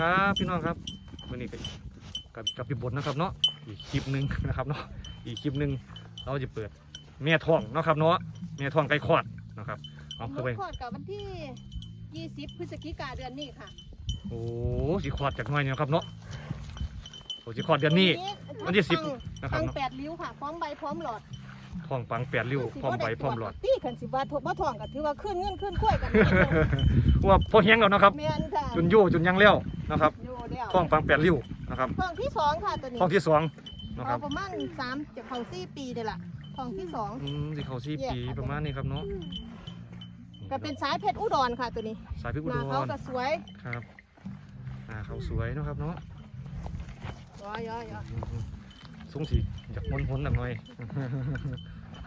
ครับพี่น้องครับวันนี้ก็กับกับพี่บดนะครับเนาะอีกคลิปหนึ่งนะครับเนาะอีกคลิปหนึ่งเราจะเปิดแม่ท้องเนาะครับเนาะแม่ท้องไก่คลอดนะครับเอาลูเข้ากไปคลอดกับวันที่ 20 พฤศจิกาเดือนนี้ค่ะโอ้สิคลอดจากหน้อยเนี่ยนะครับเนาะโอ้สิคลอดเดือนนี้วันที่สิบนะครัฟับงเนาะแปดริ้วค่ะพร้อมใบพร้อมหลอดท้องปังแปดริ้วพร้อมใบพร้อมหลอดที่ขันสิว่าทบมาท่องก็ถือว่าขึ้นเงินขึ้นกล้วยกันว่าพอเฮียงแล้วนะครับแม่นค่ะจนอยู่จนยังเลี้ยว นะครับอยู่แล้วท้องปังแปดริ้วนะครับท้องที่สองค่ะตัวนี้ท้องที่สองนะคเอารับประมาณสามจะเข้าสี่ปีเด้ล่ะท้องที่สองอืมสิเขาสี่แยกปีค่ะประมาณนี้ครับเนาะก็เป็นสายเพชรอุดรค่ะตัวนี้สายพิกุหดน้าเขารก็สวยครับอ่าเขาสวยเนาะครับเนาะย้อยย้อยย้อยสูงสีจากมนหนหน่อย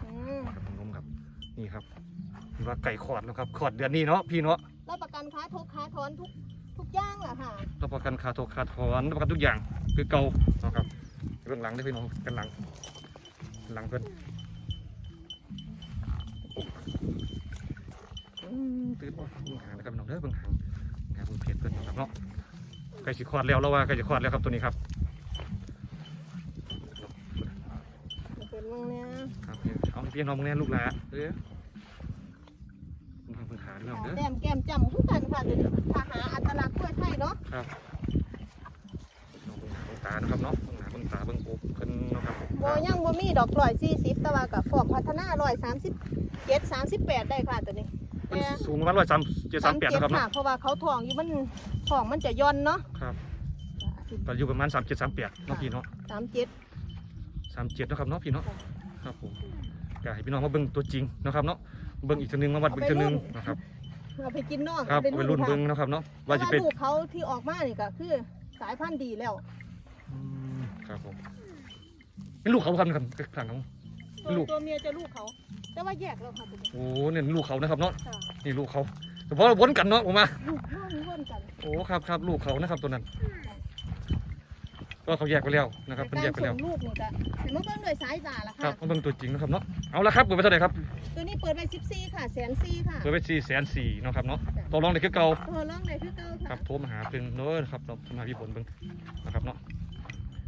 อืมครับผมครับนี่ครับว่าไก่ขอดแล้วครับขอดเดือนนี้เนาะพี่เนาะรับประกันค้าทุกค้าถอนทุก ทุกอย่างแหละค่ะรับประกันคาโทคาถอนรับประกันทุกอย่างคือเก่าเนาะครับเบื้องหลังได้อพี่น้องกันหลัง หลังเพิ่นอืมตื่นบ่เบื้องหางนะครับพี่น้องเด้อเบื้องหางหางเบื้องเพจเพิ่นนะครับเนาะไก่สิคลอดแล้วแล้วว่าไก่สิคลอดแล้วครับตัวนี้ครับเป็นเมืองเนี้ยครับเอาให้พี่น้องมึงแน่ลูกหลานเด้อเบื้อ งเบื้องขาเรื่องเด้อแต้มแก้มจำทุกกันค่ะตัวนี้ถ้าหาอัตลักษณ์กล้วยไทยเนาะครับน้องเบิ่งหน้าเบิ่งตานะครับเนาะเบิ่งหน้าเบิ่งตาเบิ่งอกเพิ่นเนาะครับโบยังบ่มีดอกร้อยสี่สิบแต่ว่ากับฟอกพัฒนาร้อยสามสิบเจ็ดสามสิบแปดได้ค่ะตัวนี้เพิ่นสูงประมาณร้อยสามเจ็ดสามแปดนะครับค่ะเนาะเพราะว่าเขาทองอยู่มันทองมันจะย่อนเนาะครับก็อยู่ประมาณสามเจ็ดสามแปดเนาะพี่เนาะสามเจ็ดสามเจ็ดนาะครับเนาะพี่เนาะครับผมก็ให้พี่น้องมาเบิ่งตัวจริงเนาะครับเนาะ เบิ่งอีกทีนึงมาวัดเบิ่งอีกทีนึงนะครับเอาไปกินเนอกครับเอาไปรุ่นเบิ่งเนาะครับเนาะว่าจะเป็นลูกเขาที่ออกมานี่ก็คือสายพันธุ์ดีแล้วอืมครับผมเป็นลูกเขาครับนะครับข้างของตัวลูกตัวเมียจะลูกเขา แต่ว่าแยกแล้วค่ะตัวนี้โอ้เนี่ยลูกเขานะครับเนาะค่ะนี่ลูกเขาแต่พอวนกันเนาะผมมาลูกพ่อมีวนกันโอ้ครับครับลูกเขานะครับตัวนั้น ก็เขาแยกไปแล้วนะครับเป็นแยกไปแล้วารส่งลูกนี่ก็เห็นมันก็ด้วยสายตาละครัค่ะบมาเบิ่งตัวจริงนะครับเนาะเอาละครับเปิดไปเท่าไหร่ครับตัวนี้เปิดไปสิบสี่ค่ะแสนสี่ค่ะเปิดไปสี่แสนสี่นาะครับเนาะต่อรองได้คือเก่า โทรร้องได้คือเก่าครัค่ะบโทรมาหาเพิ่นเด้อนะครับเราโทรมาพี่ผลเบิ่งนะครับเนาะ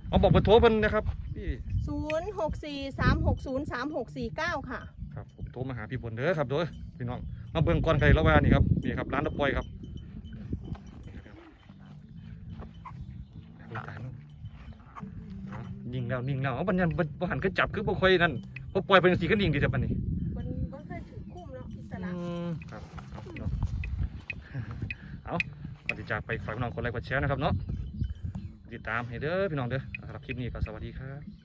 เอาบอกเบอร์โทรเพิ่นนะครับพี่ศูนย์หกสี่สามหกศูนย์สามหกสี่เก้าค่ะ ครับผมโทรมาหาพี่ผลเด้อครับเด้อพี่น้องมาเบิ่งก่อนใครแล้วว่านี่ครับนี่ครับร้านตะปอยครับนี่ครับเบิ่งตาเนาะเอา นิ่งแล้วนิ่งแล้วเอาบัญญัติบ่หันก็จับคือบ่ค่อยนั่นบ่ปล่อยเป็นสีก็นิ่งดีแต่บัดนี้มันมันเคยถือคุ้มแล้วอิสระ อืมครับเอาเนาะเอาก่อนที่จากไปฝากพี่น้องคนไลค์กดแชร์นะครับเนาะติดตามให้เด้อพี่น้องเด้อสำหรับคลิปนี้ก็สวัสดีครับ